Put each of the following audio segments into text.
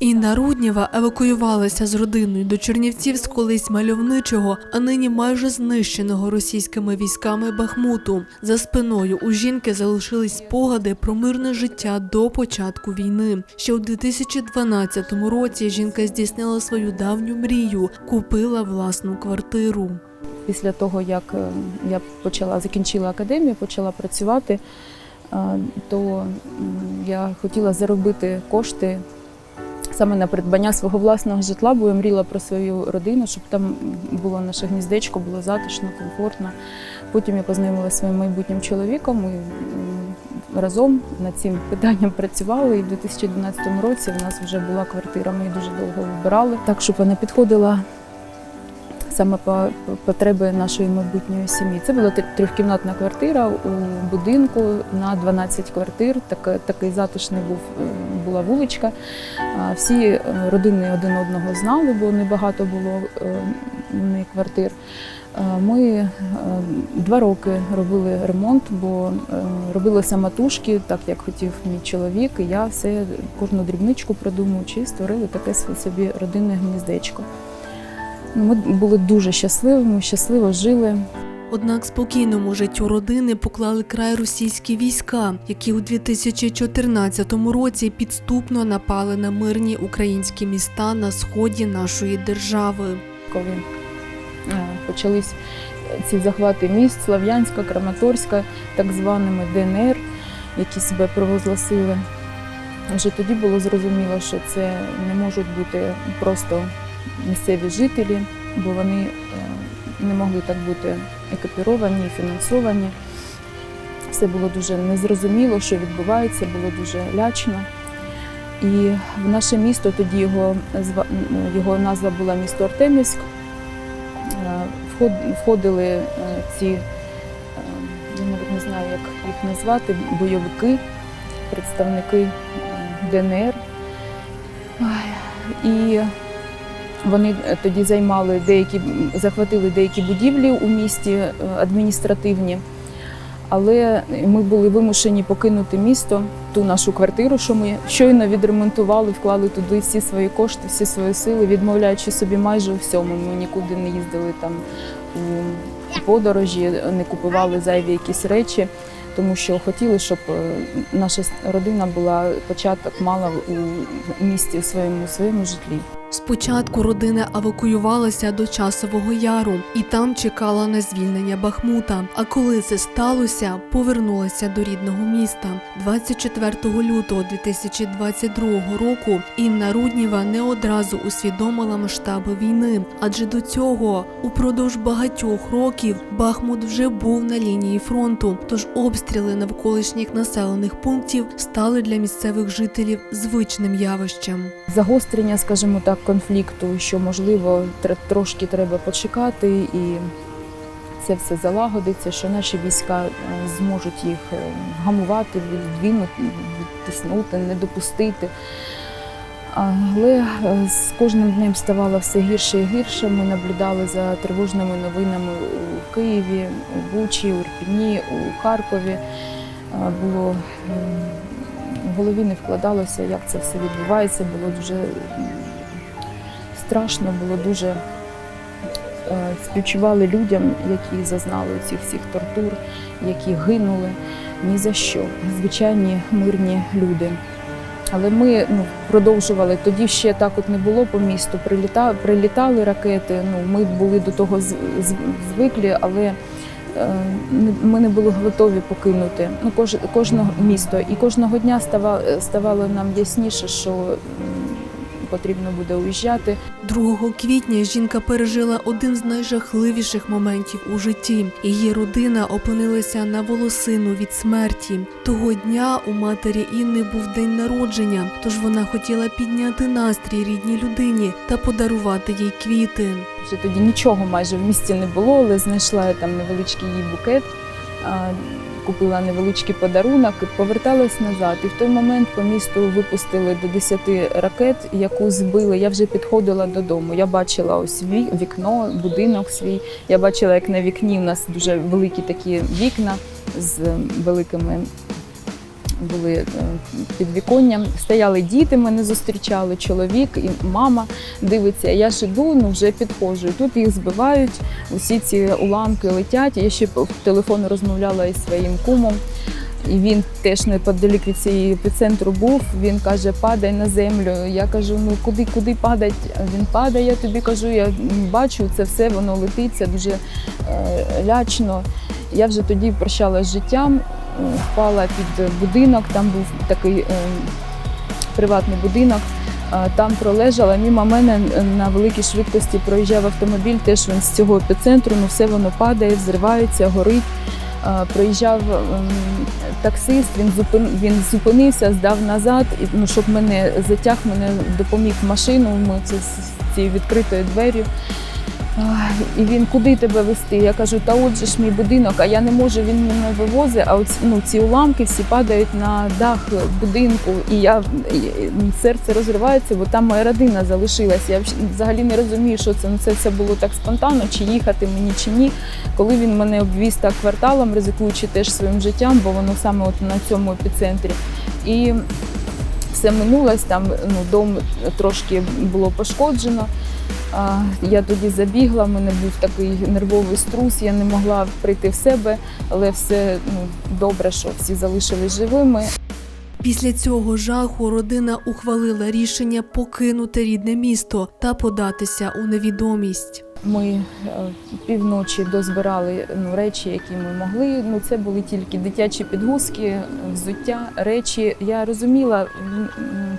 Інна Руднєва евакуювалася з родиною до Чернівців з колись мальовничого, а нині майже знищеного російськими військами Бахмуту. За спиною у жінки залишились спогади про мирне життя до початку війни. Ще у 2012 році жінка здійснила свою давню мрію, купила власну квартиру. Після того, як е, я почала закінчила академію, почала працювати, е, то я хотіла заробити кошти саме на придбання свого власного житла, бо я мріяла про свою родину, щоб там було наше гніздечко, було затишно, комфортно. Потім я познайомилася своїм майбутнім чоловіком. і Разом над цим питанням працювали, і в 2012 році в нас вже була квартира. Ми її дуже довго вибирали, так щоб вона підходила саме по по потреби нашої майбутньої сім'ї. Це була тр- трьохкімнатна квартира у будинку на 12 квартир. Так, такий затишний був е, була вуличка. Всі е, родини один одного знали, бо небагато було е, в квартир. Ми е, два роки робили ремонт, бо е, робили самотужки, так як хотів мій чоловік. І я все кожну дрібничку продумуючи, створили таке собі родинне гніздечко. Ну, Ми були дуже щасливими, щасливо жили. Однак спокійному життю родини поклали край російські війська, які у 2014 році підступно напали на мирні українські міста на сході нашої держави. коли е, почались ці захвати міст Слав'янська, Краматорська, так званими ДНР, які себе провозгласили. Вже тоді було зрозуміло, що це не можуть бути просто місцеві жителі, бо вони е, не могли так бути екіпіровані фінансовані. Все було дуже незрозуміло, що відбувається, було дуже лячно. І в наше місто тоді його, його назва була місто Артемівськ. Е, Входили е, ці, е, я навіть не знаю, як їх назвати, бойовики, представники ДНР. І вони е, тоді займали деякі, захватили деякі будівлі у місті е, адміністративні. Але ми були вимушені покинути місто, ту нашу квартиру, що ми щойно відремонтували, вклали туди всі свої кошти, всі свої сили, відмовляючи собі майже у всьому. Ми нікуди не їздили там у подорожі, не купували зайві якісь речі, тому що хотіли, щоб е, наша родина була початок мала у місті своєму своєму житлі. Спочатку родина евакуювалася до часового яру і там чекала на звільнення Бахмута. А коли це сталося, повернулася до рідного міста. 24 лютого 2022 року Інна Рудніва не одразу усвідомила масштаби війни, адже до цього упродовж багатьох років Бахмут вже був на лінії фронту. Тож обстріли навколишніх населених пунктів стали для місцевих жителів звичним явищем. загострення, скажімо так, конфлікту, що можливо тр- трошки треба почекати, і це все залагодиться, що наші війська е, зможуть їх е, вгамувати, віддвинути, відтиснути, не допустити. Але е, з кожним днем ставало все гірше і гірше. Ми наблюдали за тривожними новинами у Києві, у Бучі, у Ірпіні, у Харкові. Було в голові не вкладалося, як це все відбувається. Було дуже страшно, було дуже е, співчували людям, які зазнали цих всіх тортур, які гинули ні за що. Звичайні мирні люди. Але ми ну, продовжували. Тоді ще так от не було по місту. Приліта, прилітали ракети. Ну, ми були до того звиклі, але е, ми не були готові покинути ну, кож, кожного місто. І кожного дня става, ставало нам ясніше, що потрібно буде уїжджати. 2 квітня жінка пережила один з найжахливіших моментів у житті. Її родина опинилася на волосину від смерті. Того дня у матері Інни був день народження, тож вона хотіла підняти настрій рідній людині та подарувати їй квіти. Вже тоді нічого майже в місті не було, але знайшла я там невеличкий їй букет, купила невеличкий подарунок поверталась назад. І в той момент по місту випустили до 10 ракет, яку збили. Я вже підходила додому. Я бачила ось ві- вікно, будинок свій. Я бачила, як на вікні у нас дуже великі такі вікна з великими були е, під віконням. Стояли діти, мене зустрічали, чоловік і мама дивиться. Я ж іду, ну вже підходжу. Тут їх збивають, усі ці уламки летять. Я ще по телефону розмовляла із своїм кумом. І він теж неподалік від цієї епіцентру був. Він каже, падай на землю. Я кажу, ну куди, куди падать? Він падає, я тобі кажу, я бачу це все, воно летить, це дуже е, лячно. Я вже тоді прощалася з життям, впала під будинок, там був такий е, приватний будинок. Е, Там пролежала мимо мене на великій швидкості проїжджав автомобіль, теж він з цього епіцентру, ну все воно падає, взривається, горить. Е, Проїжджав ем, таксист, він зупин, він зупинився, здав назад, ну, щоб мене затяг, мене допоміг машину. Ми це з цією відкритою дверю. І він куди тебе вести? Я кажу, та от же ж мій будинок, а я не можу, він мене вивозить, а оці, ну, ці уламки всі падають на дах будинку, і я серце розривається, бо там моя родина залишилася. Я взагалі не розумію, що це. Ну це все було так спонтанно, чи їхати мені, чи ні. Коли він мене обвіз так кварталом, ризикуючи теж своїм життям, бо воно саме от на цьому епіцентрі. І все минулось, там ну, дом трошки було пошкоджено. Я тоді забігла, в мене був такий нервовий струс, я не могла прийти в себе, але все ну, добре, що всі залишились живими. Після цього жаху родина ухвалила рішення покинути рідне місто та податися у невідомість. Ми е, півночі дозбирали ну, речі, які ми могли. Ну, це були тільки дитячі підгузки, взуття, речі. Я розуміла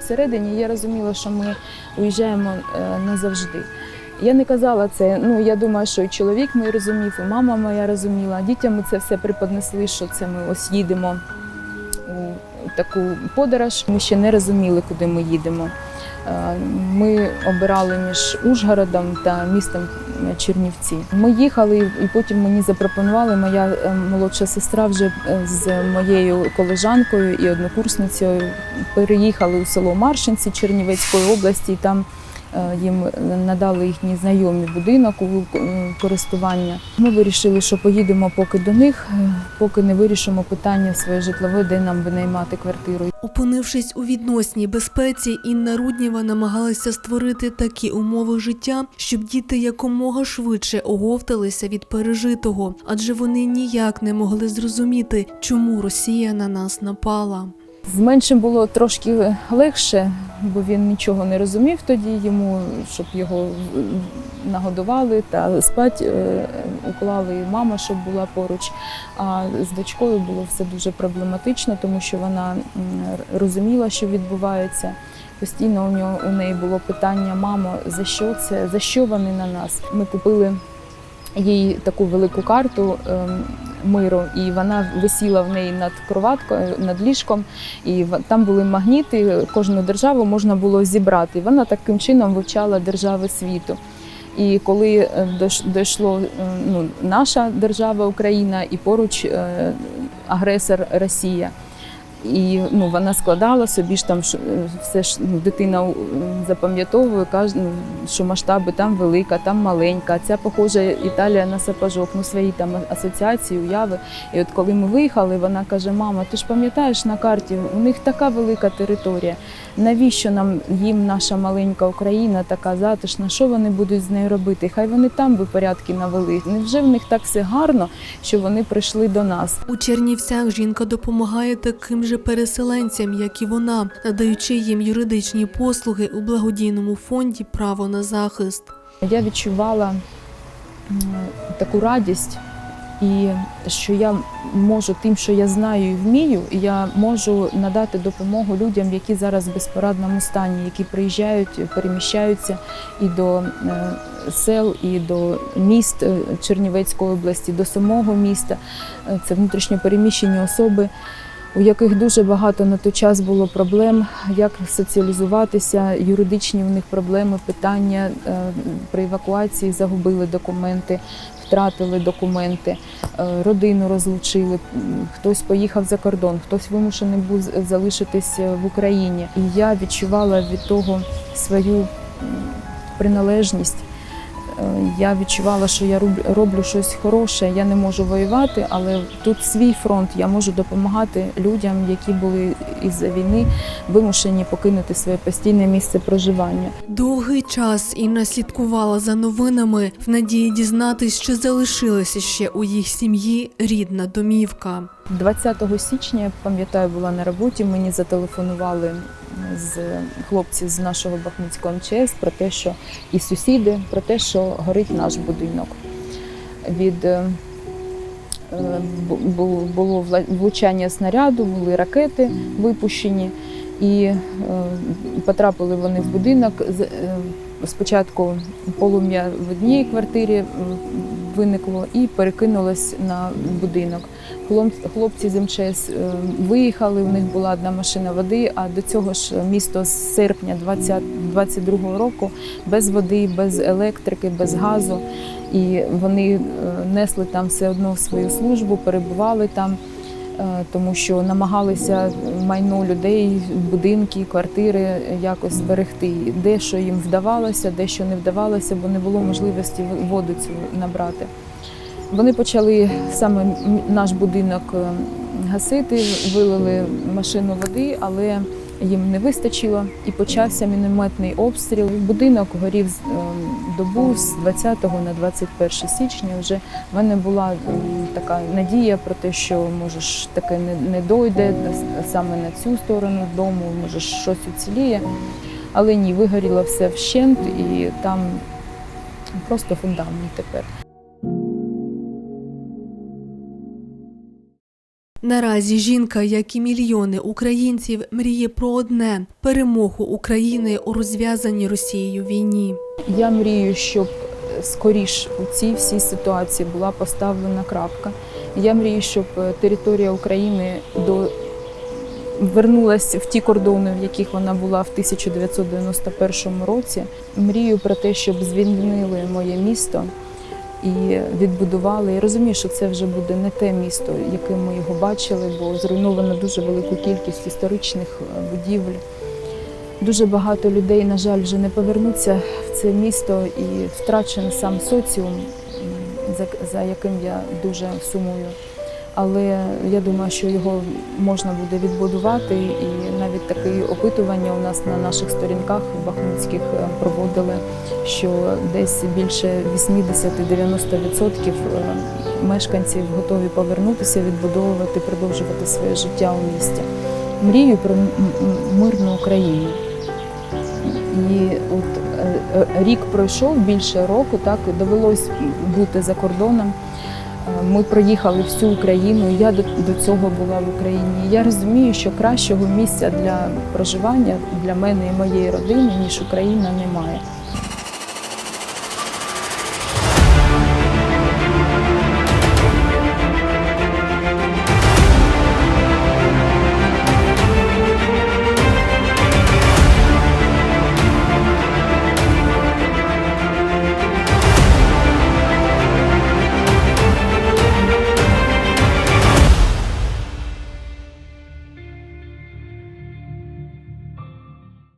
всередині, я розуміла, що ми уїжджаємо е, назавжди. Я не казала це. Ну я думаю, що і чоловік мій розумів, і мама моя розуміла. Дітям ми це все преподнесли, що це ми ось їдемо у таку подорож. Ми ще не розуміли, куди ми їдемо. Е, Ми обирали між Ужгородом та містом Чернівці. Ми їхали, і потім мені запропонували моя е, молодша сестра вже е, з моєю колежанкою і однокурсницею переїхали у село Маршинці Чернівецької області. І там е, їм надали їхні знайомі будинок у е, користування. Ми вирішили, що поїдемо поки до них, е, поки не вирішимо питання своє житлове, де нам винаймати квартиру. Опинившись у відносній безпеці, Інна Рудніва намагалася створити такі умови життя, щоб діти якомога швидше оговталися від пережитого, адже вони ніяк не могли зрозуміти, чому Росія на нас напала. З меншим було трошки легше, бо він нічого не розумів тоді йому, щоб його е, нагодували та спать е, уклали і мама, щоб була поруч. А з дочкою було все дуже проблематично, тому що вона розуміла, що відбувається. Постійно у нього у неї було питання: мамо, за що це? За що вони на нас? Ми купили їй таку велику карту ем, миру, і вона висіла в неї над кроваткою, над ліжком, і там були магніти, кожну державу можна було зібрати. Вона таким чином вивчала держави світу. І коли е, дійшло е, ну, наша держава Україна і поруч е, агресор Росія. І ну, вона складала собі ж там е, все ж ну, дитина е, запам'ятовує, каже, ну, що масштаби там велика, там маленька. Ця похожа Італія на сапожок, ну свої там асоціації, уяви. І от коли ми виїхали, вона каже: Мама, ти ж пам'ятаєш на карті, у них така велика територія. Навіщо нам їм наша маленька Україна така затишна? Що вони будуть з нею робити? Хай вони там би порядки навели. Невже в них так все гарно, що вони прийшли до нас? У Чернівцях жінка допомагає таким же переселенцям, як і вона, надаючи їм юридичні послуги у благодійному фонді Право на захист. Я відчувала таку радість, і що я можу тим, що я знаю і вмію, я можу надати допомогу людям, які зараз в безпорадному стані, які приїжджають, переміщаються і до е, сел, і до міст е, Чернівецької області, до самого міста. Е, Це внутрішньо переміщені особи. У яких дуже багато на той час було проблем, як соціалізуватися, юридичні в них проблеми, питання е, при евакуації загубили документи, втратили документи, е, родину розлучили, хтось поїхав за кордон, хтось вимушений був залишитись е, в Україні. І я відчувала від того свою приналежність. Е, Я відчувала, що я роб- роблю щось хороше, я не можу воювати, але тут свій фронт, я можу допомагати людям, які були із-за війни вимушені покинути своє постійне місце проживання. Довгий час Інна слідкувала за новинами в надії дізнатись, чи залишилася ще у їх сім'ї рідна домівка. 20 січня, я пам'ятаю, була на роботі. Мені зателефонували з хлопці з нашого Бахмутського МЧС про те, що і сусіди, про те, що горить наш будинок. Від е, бу- бу- було влучання снаряду, були ракети випущені, і е, потрапили вони в будинок. Е, Спочатку полум'я в одній квартирі виникло і перекинулось на будинок. Хлопці з МЧС е, виїхали, у них була одна машина води, а до цього ж місто з серпня 2022 року без води, без електрики, без газу. І вони е, несли там все одно свою службу, перебували там, е, тому що намагалися майно людей, будинки, квартири якось зберегти. Дещо їм вдавалося, дещо не вдавалося, бо не було можливості воду цю набрати. Вони почали саме наш будинок е, гасити, вилили машину води, але їм не вистачило і почався мінометний обстріл. Будинок горів е, добу з 20 на 21 січня. Вже в мене була така надія про те, що може ж таке не дойде саме на цю сторону дому, може щось уціліє. Але ні, вигоріло все вщент і там просто фундамент тепер. Наразі жінка, як і мільйони українців, мріє про одне перемогу України у розв'язаній Росією війні. Я мрію, щоб скоріш у цій всій ситуації була поставлена крапка. Я мрію, щоб е, територія України до вернулася в ті кордони, в яких вона була в 1991 році. Мрію про те, щоб звільнили моє місто і відбудували. Я розумію, що це вже буде не те місто, яким ми його бачили, бо зруйновано дуже велику кількість історичних е, будівель. Дуже багато людей, на жаль, вже не повернуться в це місто і втрачений сам соціум, за яким я дуже сумую. Але я думаю, що його можна буде відбудувати, і навіть такі опитування у нас на наших сторінках бахмутських е, проводили, що десь більше 80-90% е, мешканців готові повернутися, відбудовувати, продовжувати своє життя у місті. Мрію про мирну Україну. І от е, рік пройшов більше року, так довелось бути за кордоном. Ми проїхали всю Україну. Я до, до цього була в Україні. Я розумію, що кращого місця для проживання для мене і моєї родини, ніж Україна, немає.